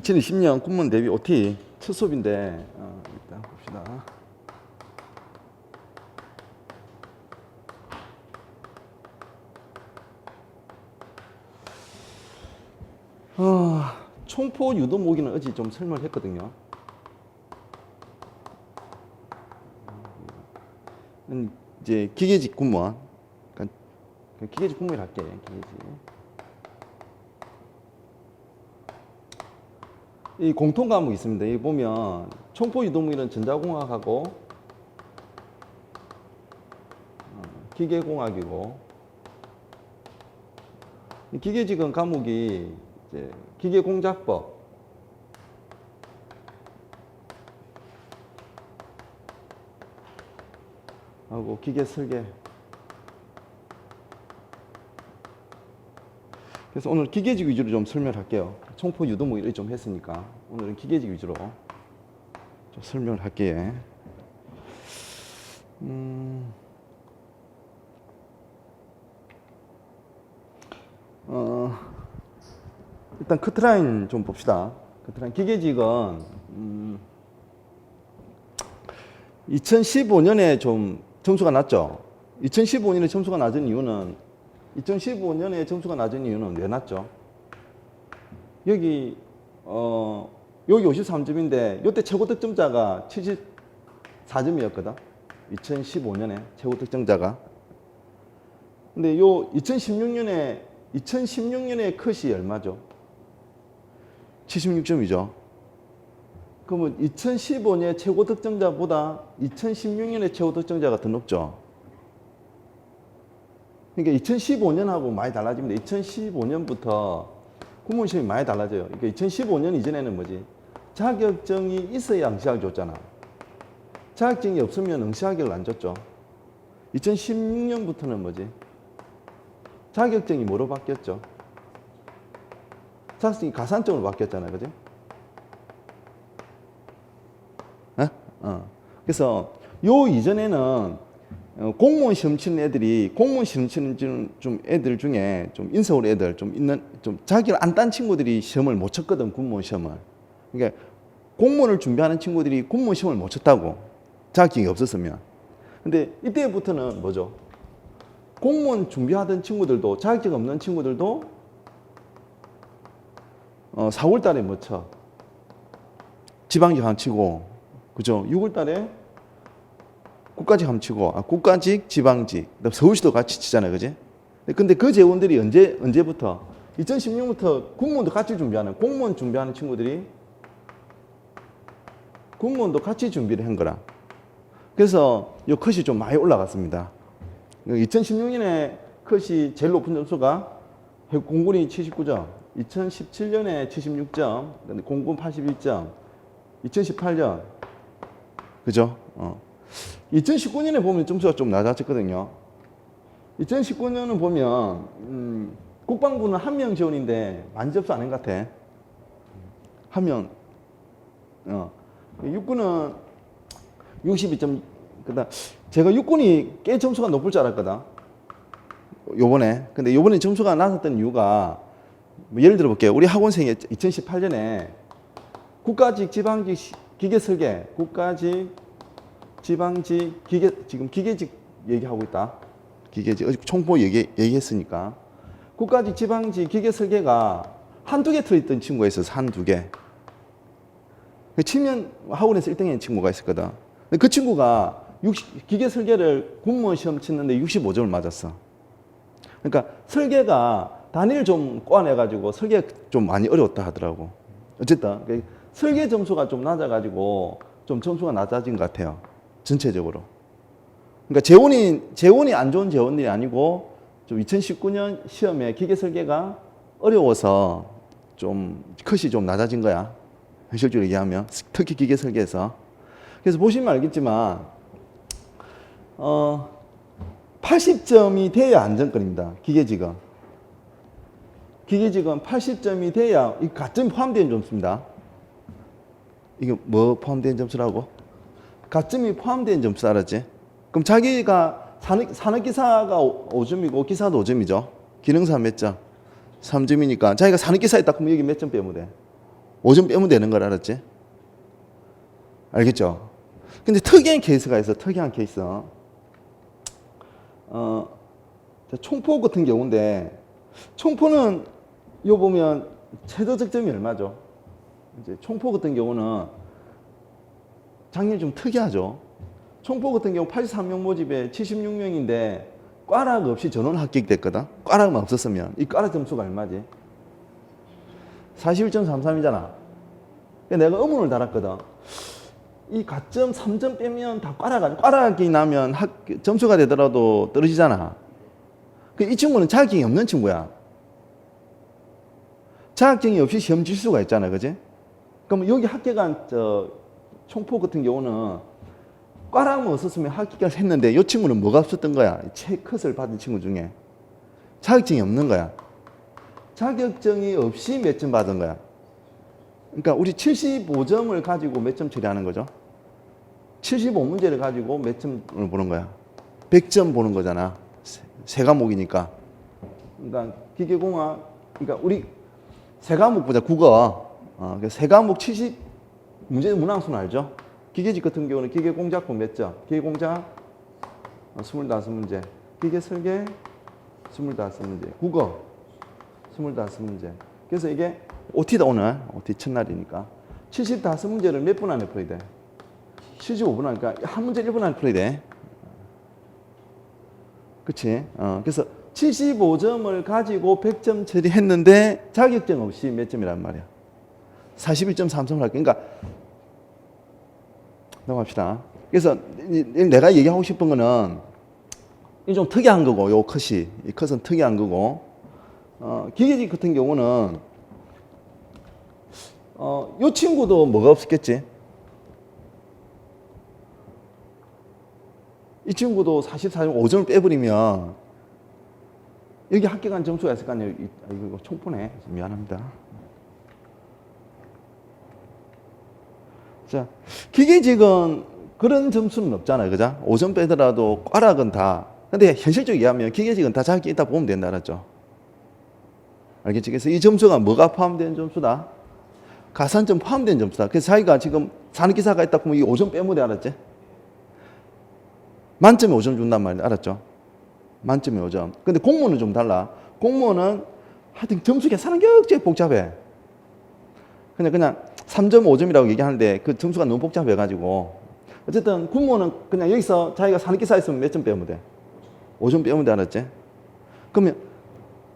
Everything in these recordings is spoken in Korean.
2020년 군문 대비 OT 첫 수업인데 어, 일단 봅시다. 어, 총포 유도 모기는 어제 좀 설명을 했거든요. 음, 이제 기계직 군무원, 그러니까 기계직 군무원 할게. 기계직. 이 공통 과목이 있습니다. 여기 보면 유도무기는 전자공학하고 어, 기계공학이고 이 기계직은 과목이 이제 기계공작법 하고 기계 설계 그래서 오늘 기계직 위주로 좀 설명할게요. 총포 유도무기를 좀 했으니까 오늘은 기계직 위주로 좀 설명을 할게요. 음, 어, 일단 커트라인 좀 봅시다. 커트라인 기계직은 음, 2015년에 좀 점수가 낮죠. 2015년에 점수가 낮은 이유는 2015년에 점수가 낮은 이유는 왜 낮죠? 여기 어 여기 53점인데 이때 최고 득점자가 74점이었거든. 2015년에 최고 득점자가. 근데 요 2016년에 2016년에 컷이 얼마죠? 76점이죠. 그러면 2015년 최고 득점자보다 2016년의 최고 득점자가 더 높죠. 그러니까 2015년하고 많이 달라집니다. 2015년부터 공무원 시험이 많이 달라져요. 그러니까 2015년 이전에는 뭐지? 자격증이 있어야 응시학을 줬잖아. 자격증이 없으면 응시학을 안 줬죠. 2016년부터는 뭐지? 자격증이 뭐로 바뀌었죠? 자격증이 가산점으로 바뀌었잖아요. 그지? 어? 어. 그래서 요 이전에는 어, 공무원 시험 치는 애들이 공무원 시험 치는 좀- 좀 애들 중에 좀 인서울 애들 좀 있는 좀 자기를 안 딴 친구들이 시험을 못 쳤거든 공무원 시험을. 그러니까 공무원을 준비하는 친구들이 공무원 시험을 못 쳤다고 자격증이 없었으면. 근데 이때부터는 뭐죠? 공무원 준비하던 친구들도 자격증 없는 친구들도 어, 4월 달에 뭐 쳐? 지방직 한 치고 그죠? 6월 달에 국가직 함 치고 아, 국가직 지방직. 서울시도 같이 치잖아요 그지? 근데 그 재원들이 언제 언제부터? 2016부터 공무원도 같이 준비하는 공무원 준비하는 친구들이 공무원도 같이 준비를 한 거라. 그래서 이 컷이 좀 많이 올라갔습니다. 2016년에 컷이 제일 높은 점수가 공군이 79점 2017년에 76점 근데 공군 81점 2018년. 그죠? 어. 2019년에 보면 점수가 좀 낮아졌거든요. 2019년은 보면 음, 국방부는 한 명 지원인데 많이 접수 안 한 것 같아. 한 명. 어. 육군은 62점. 그다 제가 육군이 꽤 점수가 높을 줄 알았거든. 요번에. 근데 요번에 점수가 낮았던 이유가 뭐 예를 들어 볼게요. 우리 학원생이 2018년에 국가직 지방직 시- 기계 설계, 국가직 지방직 기계 지금 기계직 얘기하고 있다. 기계직 어제 총포 얘기 얘기했으니까 국가직 지방직 기계 설계가 한두 개 들어있던 친구가 있어서 한두 개. 그 치면 학원에서 1등인 친구가 있었거든. 그 친구가 60, 기계 설계를 군무원 시험 치는데 65점을 맞았어. 그러니까 설계가 단위를 좀 꼬아내가지고 설계 좀 많이 어려웠다 하더라고. 어쨌든 그 설계 점수가 좀 낮아가지고 좀 점수가 낮아진 것 같아요. 전체적으로. 그러니까 재원이 재원이 안 좋은 재원들이 아니고 좀 2019년 시험에 기계 설계가 어려워서 좀 컷이 좀 낮아진 거야. 현실적으로 얘기하면 특히 기계 설계에서. 그래서 보시면 알겠지만 어 80점이 돼야 안정권입니다. 기계직은. 기계직은 80점이 돼야 이 가점이 포함된 점수입니다. 이게 뭐 포함된 점수라고? 가점이 포함된 점수 알았지? 그럼 자기가 산업, 산업기사가 5점이고 기사도 5점이죠. 기능사 몇 점? 3점이니까 자기가 산업기사에 딱 그럼 여기 몇 점 빼면 돼? 5점 빼면 되는 걸 알았지? 알겠죠? 근데 특이한 케이스가 있어. 특이한 케이스. 어, 자, 총포 같은 경우인데 총포는 요 보면 최저 득점이 얼마죠? 이제 총포 같은 경우는 작년이 좀 특이하죠. 총포 같은 경우 83명 모집에 76명인데 꽈락 없이 전원 합격됐거든. 꽈락만 없었으면 이 꽈락 점수가 얼마지? 41.33이잖아. 내가 의문을 달았거든. 이 가점 3점 빼면 다 꽈락, 꽈락이 나면 학, 점수가 되더라도 떨어지잖아. 그이 친구는 자격증이 없는 친구야. 자격증이 없이 시험 질 수가 있잖아. 그지? 그럼 여기 합격한 저 총포 같은 경우는 꽈락만 없었으면 합격을 했는데 이 친구는 뭐가 없었던 거야? 체컷을 받은 친구 중에. 자격증이 없는 거야. 자격증이 없이 몇 점 받은 거야. 그러니까 우리 75점을 가지고 몇 점 처리하는 거죠? 75문제를 가지고 몇 점을 보는 거야? 100점 보는 거잖아. 세, 세 과목이니까. 그러니까 기계공학, 그러니까 우리 세 과목 보자. 국어. 어, 그세 과목 70 문제 문항수는 알죠? 기계직 같은 경우는 기계 공작분 몇 점? 기계 공작 어, 25문제. 기계 설계 25문제. 국어 25문제. 그래서 이게 OT다 오늘. OT 첫날이니까. 75문제를 몇 분 안에 풀어야 돼? 75분 하니까 한 문제 1분 안에 풀어야 돼. 그치? 어, 그래서 75점을 가지고 100점 처리했는데 자격증 없이 몇 점이란 말이야? 41.33을 할게. 그러니까 넘어갑시다. 그래서 내가 얘기하고 싶은 거는 이좀 특이한 거고 요 컷이 이 컷은 특이한 거고 어, 기계직 같은 경우는 어, 요 친구도 뭐가 없었겠지? 이 친구도 44점 5점을 빼버리면 여기 합격한 점수가 있을 거 아니에요. 이- 아, 이거 총포네. 미안합니다. 자, 기계직은 그런 점수는 없잖아요. 그죠? 5점 빼더라도 꽈락은 다. 근데 현실적으로 얘기하면 기계직은 다 자격이 있다 보면 된다. 알았죠? 알겠지? 그래서 이 점수가 뭐가 포함된 점수다? 가산점 포함된 점수다. 그래서 자기가 지금 산업기사가 있다 보면 이 5점 빼면 돼. 알았지? 만점에 5점 준단 말이야. 알았죠? 만점에 5점. 근데 공무원은 좀 달라. 공무원은 하여튼 점수 계산은 굉장히 복잡해. 그냥 그냥 3점 5점이라고 얘기하는데 그 점수가 너무 복잡해 가지고 어쨌든 공무원은 그냥 여기서 자기가 산업기사 있으면 몇 점 빼면 돼? 5점 빼면 돼 알았지? 그러면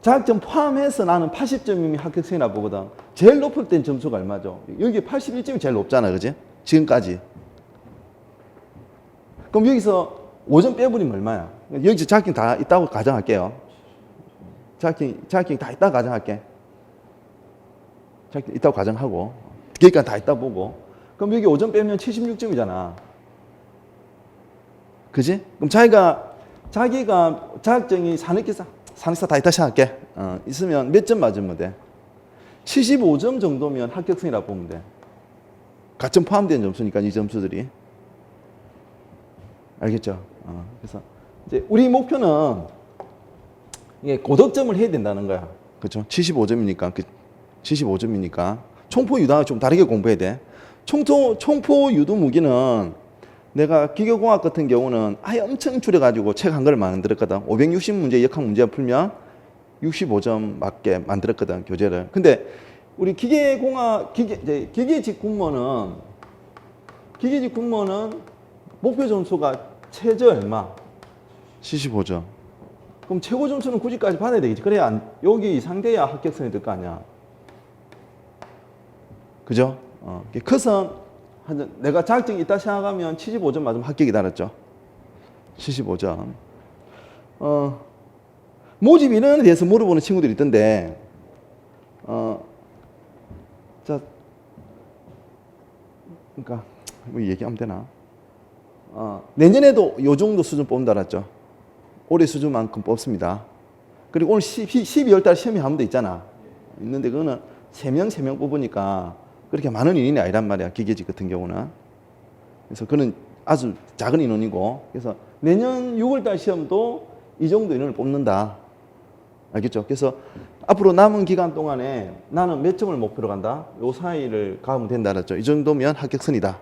자격증 포함해서 나는 80점이면 합격생이라 보거든. 제일 높을 땐 점수가 얼마죠? 여기 81점이 제일 높잖아. 그지? 지금까지. 그럼 여기서 5점 빼버리면 얼마야? 여기서 자격증 다 있다고 가정할게요. 자격증, 자격증 다 있다고 가정할게. 자격증 있다고 가정하고. 그러니까 다 있다 보고. 그럼 여기 5점 빼면 76점이잖아. 그지? 그럼 자기가, 자기가 자격증이 산업기사, 산업기사 다 있다 생각할게. 어, 있으면 몇 점 맞으면 돼? 75점 정도면 합격생이라고 보면 돼. 가점 포함된 점수니까 이 점수들이. 알겠죠? 어, 그래서 이제 우리 목표는 이게 고득점을 해야 된다는 거야. 그렇죠? 75점이니까 그 75점이니까 총포 유도하고 좀 다르게 공부해야 돼. 총토 총포 유도 무기는 내가 기계공학 같은 경우는 아예 엄청 줄여가지고 책한 권을 만들었거든. 560문제 역학 문제 풀면 65점 맞게 만들었거든 교재를. 근데 우리 기계공학 기계 기계직 공무원은 기계직 공무원은 목표 점수가 최저 얼마? 75점. 그럼 최고 점수는 90까지 받아야 되겠지. 그래야 안, 여기 상대야 합격선이 될 거 아니야. 그죠? 어, 커서 한 내가 자격증 있다 생각하면 75점 맞으면 합격이 달았죠. 75점. 어, 모집 인원에 대해서 물어보는 친구들이 있던데, 어, 자, 그러니까 뭐 얘기하면 되나? 어, 내년에도 요 정도 수준 뽑는다 알았죠? 올해 수준만큼 뽑습니다. 그리고 오늘 12월 달 시험이 한 번 더 있잖아. 있는데 그거는 3명, 3명 뽑으니까 그렇게 많은 인원이 아니란 말이야. 기계직 같은 경우는. 그래서 그는 아주 작은 인원이고 그래서 내년 6월 달 시험도 이 정도 인원을 뽑는다. 알겠죠? 그래서 앞으로 남은 기간 동안에 나는 몇 점을 목표로 간다. 요 사이를 가면 된다 그랬죠. 이 정도면 합격선이다.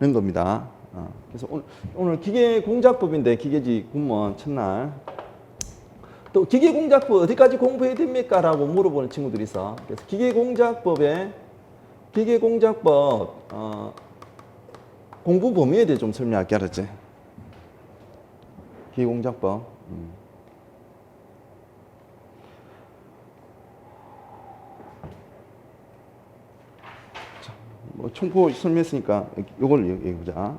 는 겁니다. 어, 그래서 오늘, 오늘 기계 공작법인데 기계지 군무원 첫날 또 기계 공작법 어디까지 공부해야 됩니까? 라고 물어보는 친구들이 있어. 그래서 기계 공작법에 기계 공작법 어, 공부 범위에 대해 좀 설명할게 알았지? 기계 공작법. 음. 자, 뭐 총포 설명했으니까 요걸 얘기해 보자.